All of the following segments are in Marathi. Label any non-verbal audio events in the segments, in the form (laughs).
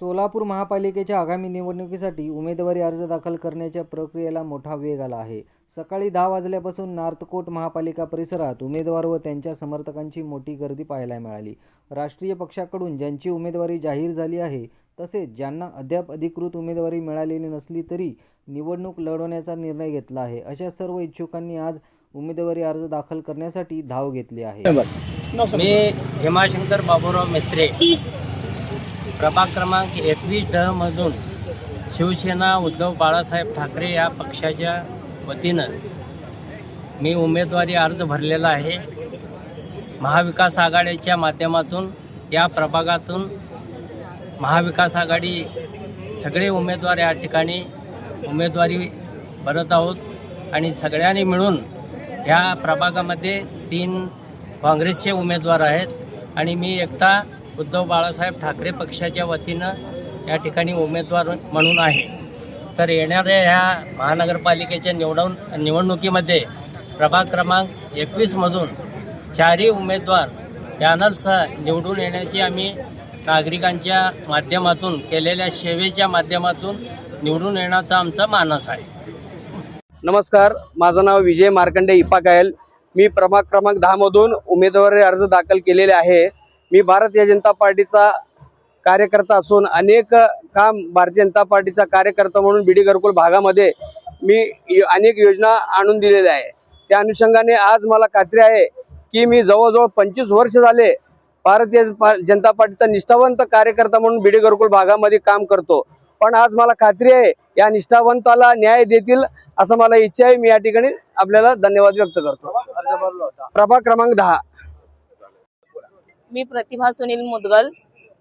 सोलापूर महापालिकेच्या आगामी निवडणुकीसाठी उमेदवारी अर्ज दाखल करण्याच्या प्रक्रियेला मोठा वेग आला आहे. सकाळी दहा वाजल्यापासून नार्थकोट महापालिका परिसरात उमेदवार व त्यांच्या समर्थकांची मोठी गर्दी पाहायला मिळाली. राष्ट्रीय पक्षाकडून ज्यांची उमेदवारी जाहीर झाली आहे तसेच ज्यांना अद्याप अधिकृत उमेदवारी मिळालेली नसली तरी निवडणूक लढवण्याचा निर्णय घेतला आहे. अशा सर्व इच्छुकांनी आज उमेदवारी अर्ज दाखल करण्यासाठी धाव घेतली आहे. मी हेमाशंकर बाबूराव मेत्रे. प्रभाग क्रमांक एकवीस ड मधून शिवसेना उद्धव बाळासाहेब ठाकरे या पक्षाच्या वतीनं मी उमेदवारी अर्ज भरलेला आहे. महाविकास आघाडीच्या माध्यमातून या प्रभागातून महाविकास आघाडी सगळे उमेदवार या ठिकाणी उमेदवारी भरत आहोत आणि सगळ्यांनी मिळून ह्या प्रभागामध्ये तीन काँग्रेसचे उमेदवार आहेत आणि मी एकटा उद्धव बाळासाहेब ठाकरे पक्षाच्या वतीनं या ठिकाणी उमेदवार म्हणून आहे. तर येणाऱ्या ह्या महानगरपालिकेच्या निवडून निवडणुकीमध्ये प्रभाग क्रमांक एकवीसमधून चारही उमेदवार पॅनलसह निवडून येण्याची आम्ही नागरिकांच्या माध्यमातून केलेल्या सेवेच्या माध्यमातून निवडून येण्याचा आमचा मानस आहे. नमस्कार माझं नाव विजय मार्कंडे इपाकायल. मी प्रभाग क्रमांक दहामधून उमेदवारी अर्ज दाखल केलेले आहे. मी भारतीय जनता पार्टीचा कार्यकर्ता असून अनेक काम भारतीय जनता पार्टीचा कार्यकर्ता म्हणून बीडी घरकुल भागामध्ये मी अनेक योजना आणून दिलेल्या आहे. त्या अनुषंगाने आज मला खात्री आहे की मी जवळजवळ पंचवीस वर्ष झाले भारतीय जनता पार्टीचा निष्ठावंत कार्यकर्ता म्हणून बीडी घरकुल भागामध्ये काम करतो. पण आज मला खात्री आहे या निष्ठावंताला न्याय देतील असं मला इच्छा आहे. मी या ठिकाणी आपल्याला धन्यवाद व्यक्त करतो. प्रभाग क्रमांक दहा. मी प्रतिभा सुनील मुदगल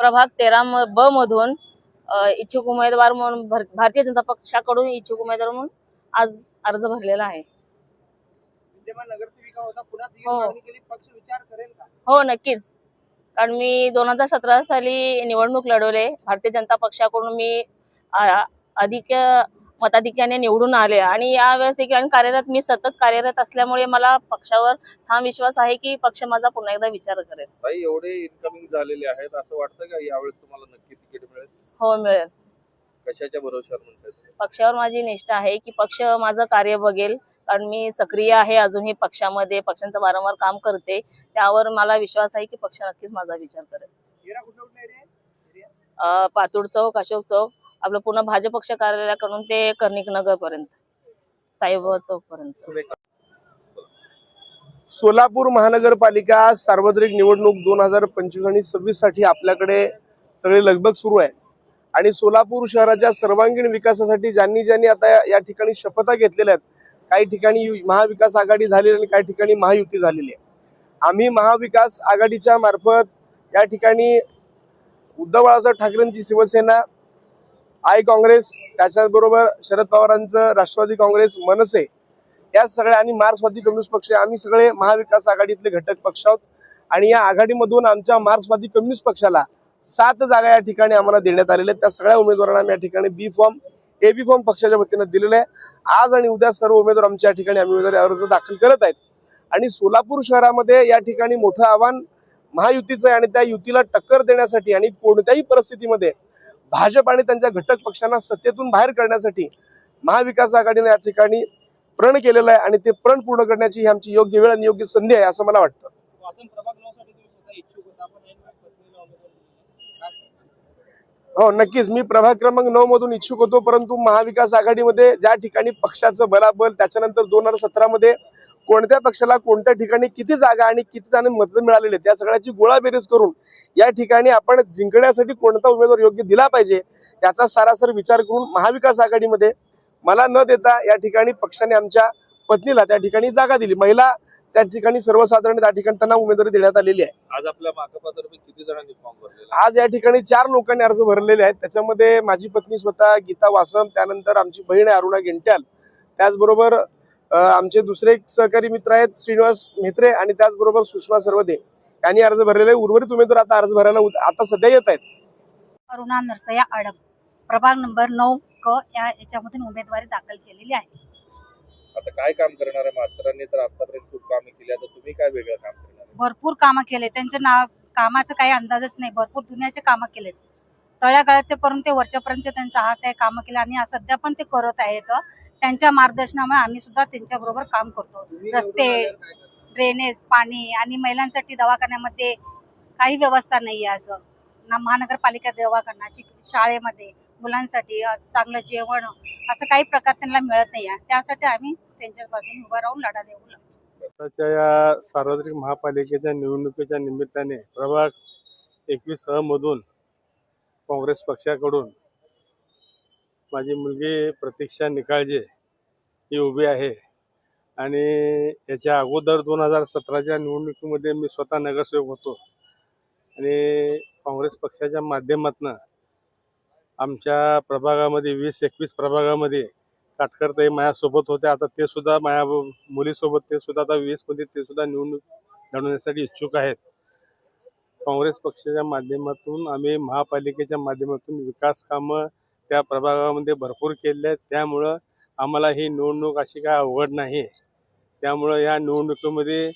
प्रभाग तेरा म- ब मधून इच्छुक उमेदवार म्हणून भर- भारतीय जनता पक्षाकडून इच्छुक उमेदवार म्हणून आज अर्ज भरलेला आहे. नगरसेविका होता पुन्हा हो. हो नक्कीच. कारण मी दोन हजार सतरा साली निवडणूक लढवले भारतीय जनता पक्षाकडून मी अधिक मताधिक्याने निवडून आले. आणि यावेळेस देखील आणि कार्यरत मी सतत कार्यरत असल्यामुळे मला पक्षावर ठाम विश्वास आहे की पक्ष माझा पुन्हा एकदा विचार करेल. ताई एवढे इन्कमिंग झालेले आहेत असं वाटतं का यावेळेस तुम्हाला नक्की तिकीट मिळेल? हो मिळेल. कशाच्या म्हणतात पक्षावर माझी निष्ठा आहे की पक्ष माझं कार्य बघेल कारण मी सक्रिय आहे अजूनही पक्षामध्ये पक्षांचं वारंवार काम करते. त्यावर मला विश्वास आहे की पक्ष नक्कीच माझा विचार करेल. पातूर चौक अशोक चौक. आपलं पुन्हा भाजप पक्ष कार्यालयाकडून ते कर्णिक नगर पर्यंत साईबाबा चौक पर्यंत सोलापूर महानगरपालिका सार्वत्रिक निवडणूक दोन हजार पंचवीस आणि सव्वीससाठी आपल्याकडे सगळे लगबग सुरू आहे. आणि सोलापूर शहराच्या सर्वांगीण विकासासाठी ज्यांनी ज्यांनी आता या- ठिकाणी शपथा घेतलेल्या आहेत काही ठिकाणी महाविकास आघाडी झालेली आणि काही ठिकाणी महायुती झालेली आहे. आम्ही महाविकास आघाडीच्या मार्फत या ठिकाणी उद्धव बाळासाहेब ठाकरेंची शिवसेना आय काँग्रेस त्याच्याबरोबर शरद पवारांचं राष्ट्रवादी काँग्रेस मनसे या सगळ्या आणि मार्क्सवादी कम्युनिस्ट पक्ष आम्ही सगळे महाविकास आघाडीतले घटक पक्ष आहोत. आणि या आघाडीमधून आमच्या मार्क्सवादी कम्युनिस्ट पक्षाला सात जागा या ठिकाणी आम्हाला देण्यात आलेल्या आहेत. त्या सगळ्या उमेदवारांना आम्ही या ठिकाणी बी फॉर्म ए बी फॉर्म पक्षाच्या वतीनं दिलेले आहे. आज आणि उद्या सर्व उमेदवार आमच्या या ठिकाणी आम्ही उमेदवारी अर्ज दाखल करत आहेत. आणि सोलापूर शहरामध्ये या ठिकाणी मोठं आव्हान महायुतीचं आहे आणि त्या युतीला टक्कर देण्यासाठी आणि कोणत्याही परिस्थितीमध्ये भाजप आणि त्यांच्या घटक पक्षांना सत्तेतून बाहेर करण्यासाठी महाविकास आघाडीने या ठिकाणी प्रण केलेलं आहे आणि ते प्रण पूर्ण करण्याची ही आमची योग्य वेळ आणि योग्य संधी आहे असं मला वाटतं. हो नक्कीच. मी प्रभाग क्रमांक नऊ मधून इच्छुक होतो परंतु महाविकास आघाडीमध्ये ज्या ठिकाणी पक्षाचं बलाबल त्याच्यानंतर दोन हजार सतरा मध्ये कोणत्या पक्षाला कोणत्या ठिकाणी किती जागा आणि किती जण मत मिळालेले त्या सगळ्याची गोळाबेरीज करून या ठिकाणी आपण जिंकण्यासाठी कोणता उमेदवार योग्य दिला पाहिजे याचा सारासर विचार करून महाविकास आघाडीमध्ये मला न देता या ठिकाणी पक्षाने आमच्या पत्नीला त्या ठिकाणी जागा दिली. महिला त्या ठिकाणी सर्वसाधारण त्या ठिकाणी त्यांना उमेदवारी देण्यात आलेली आहे. आज आपल्या किती जणांनी फॉर्म भरलेला आज या ठिकाणी चार लोकांनी अर्ज भरलेले आहेत. त्याच्यामध्ये माझी पत्नी स्वतः गीता वासम त्यानंतर आमची बहीण आहे अरुणा गेंट्याल. त्याचबरोबर आमचे दुसरे एक सहकारी मित्र आहेत श्रीनिवास म्हेत्रे आणि त्याचबरोबर सुषमा सर्वदे. यांनी अर्ज भरलेले आहे. उर्वरित उमेदवार आता अर्ज भरायला आता सध्या येत आहेत. अरुणा नरसया अडक प्रभाग नंबर नऊ क या याच्यामधून उमेदवारी दाखल केलेली आहे. आता काय काम करणार आहे? मास्तरांनी तर आतापर्यंत खूप कामे केली. आता तुम्ही काय वेगळं काम करणार आहे? भरपूर कामं केले त्यांचं नाव कामाचं काही अंदाजच नाही. भरपूर दुनियाचे कामं केलेत. तळ्यागाळात ते पर्यंत ते वरच्यापर्यंत त्यांचा हात आहे कामं केलं. आणि आज सध्या पण ते करत आहेत. त्यांच्या मार्गदर्शनामुळे आम्ही सुद्धा त्यांच्या बरोबर काम करतो. रस्ते ड्रेनेज पाणी आणि महिलांसाठी दवाखान्यामध्ये काही व्यवस्था नाही आहे असं. ना महानगरपालिका दवाखाना शिक शाळेमध्ये मुलांसाठी चांगलं जेवण असं काही प्रकार त्यांना मिळत नाही आहे त्यासाठी आम्ही त्यांच्या बाजूने उभा राहून लढा देऊ. आताच्या या सार्वत्रिक महापालिकेच्या निवडणुकीच्या निमित्ताने प्रभाग एकवीस अ मधून काँग्रेस पक्षाकडून माझी मुलगी प्रतीक्षा निकाळजे ही उभी आहे. आणि याच्या अगोदर दोन हजार सतराच्या निवडणुकीमध्ये मी स्वतः नगरसेवक होतो. आणि काँग्रेस पक्षाच्या माध्यमातनं आमच्या प्रभागामध्ये वीस एकवीस प्रभागामध्ये काटकरताई माझ्यासोबत होते. आता ते सुद्धा माझ्या मुलीसोबत ते सुद्धा आता वीसमध्ये ते सुद्धा निवडणूक लढवण्यासाठी इच्छुक आहेत. काँग्रेस पक्षाच्या माध्यमातून आम्ही महापालिकेच्या माध्यमातून विकास कामं त्या प्रभागामध्ये भरपूर केले आहेत. त्यामुळं आम्हाला ही निवडणूक अशी काय अवघड नाही त्यामुळं या निवडणुकीमध्ये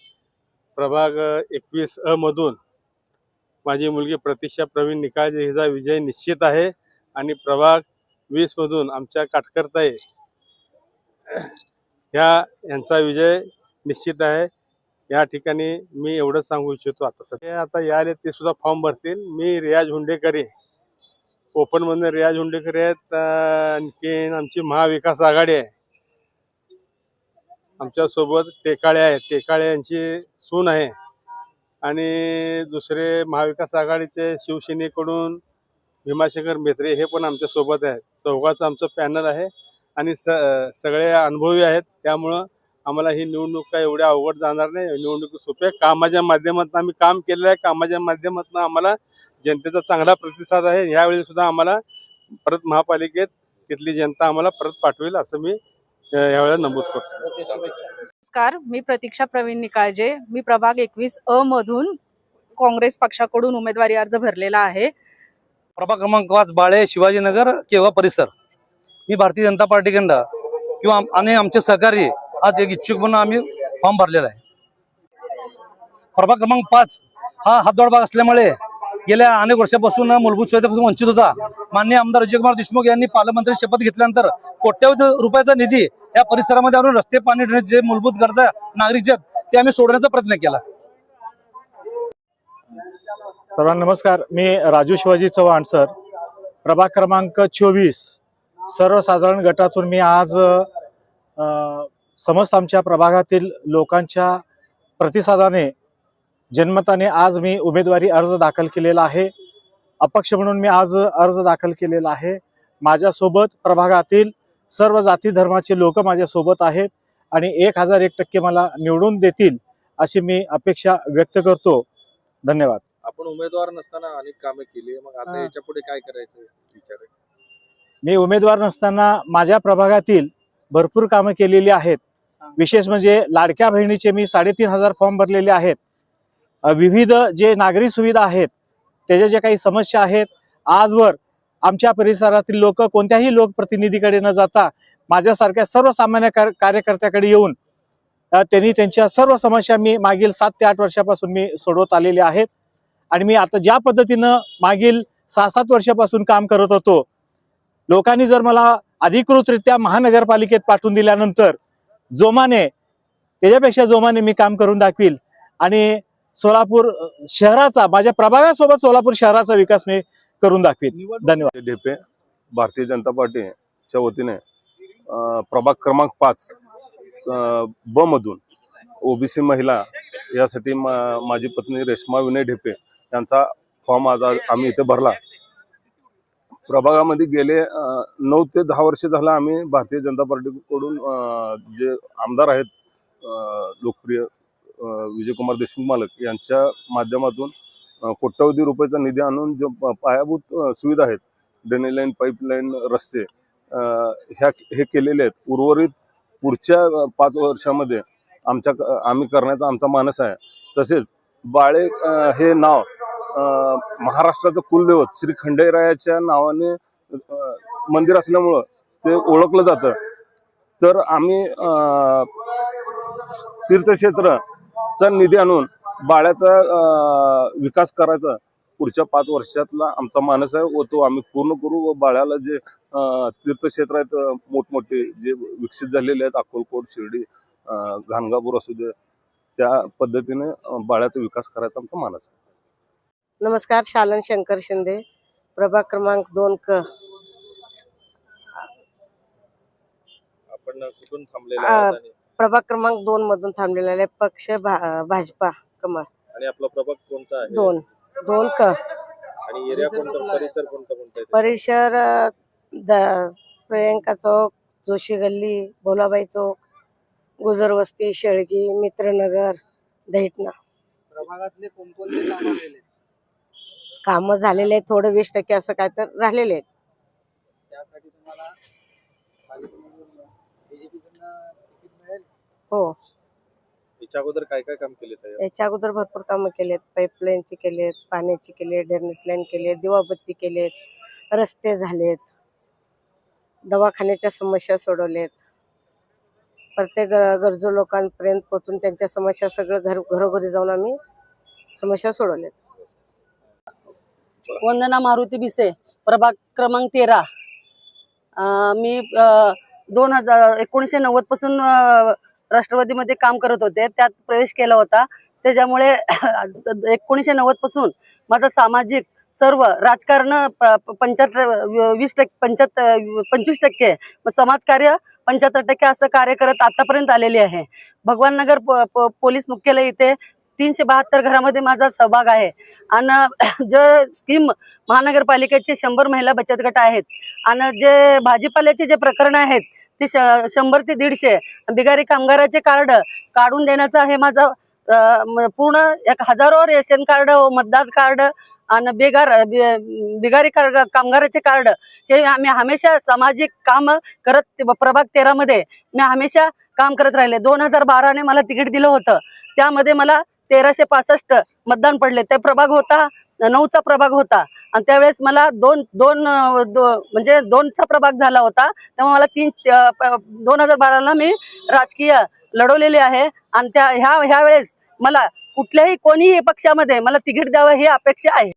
प्रभाग एकवीस अमधून माझी मुलगी प्रतीक्षा प्रवीण निकाळजे हिचा विजय निश्चित आहे. आणि प्रभाग वीसमधून आमच्या काटकरताई ह्या यांचा विजय निश्चित आहे. या ठिकाणी मी एवढंच सांगू इच्छितो आता सध्या. आता याले ते सुद्धा फॉर्म भरतील. मी रियाज हुंडेकर कोपनमधनं ओपन रियाज हुंडेकर आहेत आणखीन आमची महाविकास आघाडी आहे. आमच्यासोबत टेकाळे आहेत. टेकाळे यांची सून आहे. आणि दुसरे महाविकास आघाडीचे शिवसेनेकडून भीमाशंकर मेत्रे हे पण आमच्यासोबत आहेत. चौघाचं आमचं पॅनल आहे आणि स सगळे अनुभवी आहेत. त्यामुळं आम्हाला ही निवडणूक काय एवढ्या अवघड जाणार नाही. निवडणूक सोपे कामाच्या माध्यमातून आम्ही काम केलेलं आहे. कामाच्या माध्यमातून आम्हाला जनतेचा चांगला प्रतिसाद आहे. यावेळी सुद्धा आम्हाला परत महापालिकेत तिथली जनता आम्हाला परत पाठवेल असं मी यावेळेला नमूद करतो. नमस्कार मी प्रतीक्षा प्रवीण निकाळजे. मी प्रभाग एकवीस अ मधून काँग्रेस पक्षाकडून उमेदवारी अर्ज भरलेला आहे. प्रभाग क्रमांक पाच बाळे शिवाजीनगर केव्हा परिसर? मी भारतीय जनता पार्टीकडं किंवा आणि आमचे सहकारी आज एक इच्छुक म्हणून आम्ही फॉर्म भरलेला आहे. प्रभाग क्रमांक पाच हा हातदोड भाग असल्यामुळे गेल्या अनेक वर्षापासून मूलभूत सुविधेपासून वंचित होता. माननीय आमदार अजयकुमार देशमुख यांनी पालकमंत्री शपथ घेतल्यानंतर कोट्यवधी रुपयाचा निधी या परिसरामध्ये आणून रस्ते पाणी ड्रेनेज जे मूलभूत गरजा नागरिक जे आहेत, ते आम्ही सोडण्याचा प्रयत्न केला. सर्वांना नमस्कार. मी राजू शिवाजी चव्हाण सर. प्रभाग क्रमांक चोवीस सर्वसाधारण गटातून मी आज समस्त आमच्या प्रभागातील लोकांच्या प्रतिसादाने जन्मताने आज मी उमेदवारी अर्ज दाखल केलेला आहे. अपक्ष म्हणून मी आज अर्ज दाखल केलेला आहे. माझ्यासोबत प्रभागातील सर्व जाती धर्माचे लोक माझ्यासोबत आहेत आणि एक हजार एक टक्के मला निवडून देतील अशी मी अपेक्षा व्यक्त करतो. धन्यवाद. आपण उमेदवार नसताना अनेक कामे केली. मग आता. याच्यापुढे काय करायचं विचार आहे मी उमेदवार नसताना माझ्या प्रभागातील भरपूर कामं केलेली आहेत. विशेष म्हणजे लाडक्या बहिणीचे मी साडेतीन हजार फॉर्म भरलेले आहेत. विविध जे नागरी सुविधा आहेत त्याच्या ज्या काही समस्या आहेत आजवर आमच्या परिसरातील लोक कोणत्याही लोकप्रतिनिधीकडे न जाता माझ्यासारख्या सर्वसामान्य कार- कार्यकर्त्याकडे येऊन त्यांनी त्यांच्या सर्व समस्या मी मागील सात ते आठ वर्षापासून मी सोडवत आलेले आहेत. आणि मी आता ज्या पद्धतीनं मागील सहा सात वर्षापासून काम करत होतो लोकांनी जर मला अधिकृतरित्या महानगरपालिकेत पाठवून दिल्यानंतर जोमाने त्याच्यापेक्षा जोमाने मी काम करून दाखवील. आणि सोलापूर शहराचा माझ्या प्रभागासोबत सोलापूर शहराचा विकास मी करून दाखवील धन्यवाद. ढेपे भारतीय जनता पार्टीच्या वतीने प्रभाग क्रमांक पाच ब मधून ओबीसी महिला यासाठी मा- माझी पत्नी रेश्मा विनय ढेपे यांचा फॉर्म आज आम्ही इथे भरला. प्रभागामध्ये गेले नऊ ते दहा वर्ष झालं आम्ही भारतीय जनता पार्टीकडून जे आमदार आहेत लोकप्रिय विजयकुमार देशमुख मालक यांच्या माध्यमातून कोट्यावधी कोट्यवधी रुपयाचा निधी आणून जो पायाभूत सुविधा आहेत ड्रेनेज लाईन पाईपलाईन रस्ते अ, ह्या हे केलेले आहेत. उर्वरित पुढच्या पाच वर्षामध्ये आमच्या आम्ही करण्याचा आमचा मानस आहे. तसेच बाळे हे नाव महाराष्ट्राचं कुलदैवत श्री खंडेरायाच्या नावाने मंदिर असल्यामुळं ते ओळखलं जातं. तर आम्ही अ, तीर्थक्षेत्राचा निधी आणून बाळ्याचा विकास करायचा पुढच्या पाच वर्षातला आमचा मानस आहे. व तो आम्ही पूर्ण करू व बाळ्याला जे तीर्थक्षेत्र आहेत मोठमोठे जे विकसित झालेले आहेत अक्कलकोट शिर्डी घाणगापूर असू दे त्या पद्धतीने बाळ्याचा विकास करायचा आमचा मानस आहे. नमस्कार शालन शंकर शिंदे प्रभाग क्रमांक दोन क. आपण कुठून थांबलेले आणि- प्रभाग क्रमांक दोन मधून थांबलेला आहे पक्ष भा- भाजपा कमळ. आणि आपला प्रभाग कोणता आहे? दोन. दोन क. आणि एरिया कोणता? परिसर कोणता कोणता आहे? परिसर अ, द- प्रियंका चौक जोशी गल्ली भोलाबाई चौक गुजरवस्ती शेळगी मित्रनगर दहिटना प्रभागातले कोणकोणते कामं झालेले आहेत थोडं वीस टक्के असं काय तर राहिलेले आहेत त्यासाठी तुम्हाला बीजेपी तिकीट मिळेल हो. याच्या अगोदर काय काय काम केले याच्या अगोदर भरपूर कामं केलेत. पाईपलाईनची केलेत पाण्याची केली ड्रेनेज लाईन केली दिवाबत्ती केलेत रस्ते झालेत. दवाखान्याच्या समस्या सोडवलेत. प्रत्येक गरजू लोकांपर्यंत पोहोचून त्यांच्या समस्या सगळं घर घरोघरी जाऊन आम्ही समस्या सोडवल्यात वंदना मारुती बिसे प्रभाग क्रमांक तेरा. अं, मी दोन हजार एकोणीसशे नव्वदपासून अं, राष्ट्रवादीमध्ये काम करत होते त्यात प्रवेश केला होता. त्याच्यामुळे (laughs) एकोणीसशे नव्वदपासून माझा सामाजिक सर्व राजकारण पंच्याहत्तर वीस टक्के पंच्याहत्तर पंचवीस टक्के समाजकार्य पंच्याहत्तर टक्के असं कार्य करत आतापर्यंत आलेली आहे. भगवान नगर प- पोलीस मुख्यालय इथे तीनशे बहात्तर घरामध्ये माझा सहभाग आहे. आणि (clears throat) जे स्कीम महानगरपालिकेचे शंभर महिला बचत गट आहेत आणि जे भाजीपाल्याचे जे प्रकरण आहेत ती श- शंभर ते दीडशे बिगारी कामगाराचे कार्ड काढून देण्याचं हे माझं पूर्ण एक हजारो रेशन कार्ड मतदार कार्ड आणि बेगार बिगारी कार्ड कामगाराचे कार्ड हे आम्ही हमेशा सामाजिक काम करत प्रभाग तेरामध्ये मी हमेशा काम करत राहिले. दोन हजार बाराने मला तिकीट दिलं होतं. त्यामध्ये मला तेराशे पासष्ट मतदान पडले. ते प्रभाग होता नऊचा प्रभाग होता. आणि त्यावेळेस मला दोन दोन दो- म्हणजे दोनचा प्रभाग झाला होता. तेव्हा मला तीन प- दोन हजार बाराला मी राजकीय लढवलेले आहे. आणि त्या ह्या ह्या वेळेस मला कुठल्याही कोणीही पक्षामध्ये मला तिकीट द्यावं ही अपेक्षा आहे.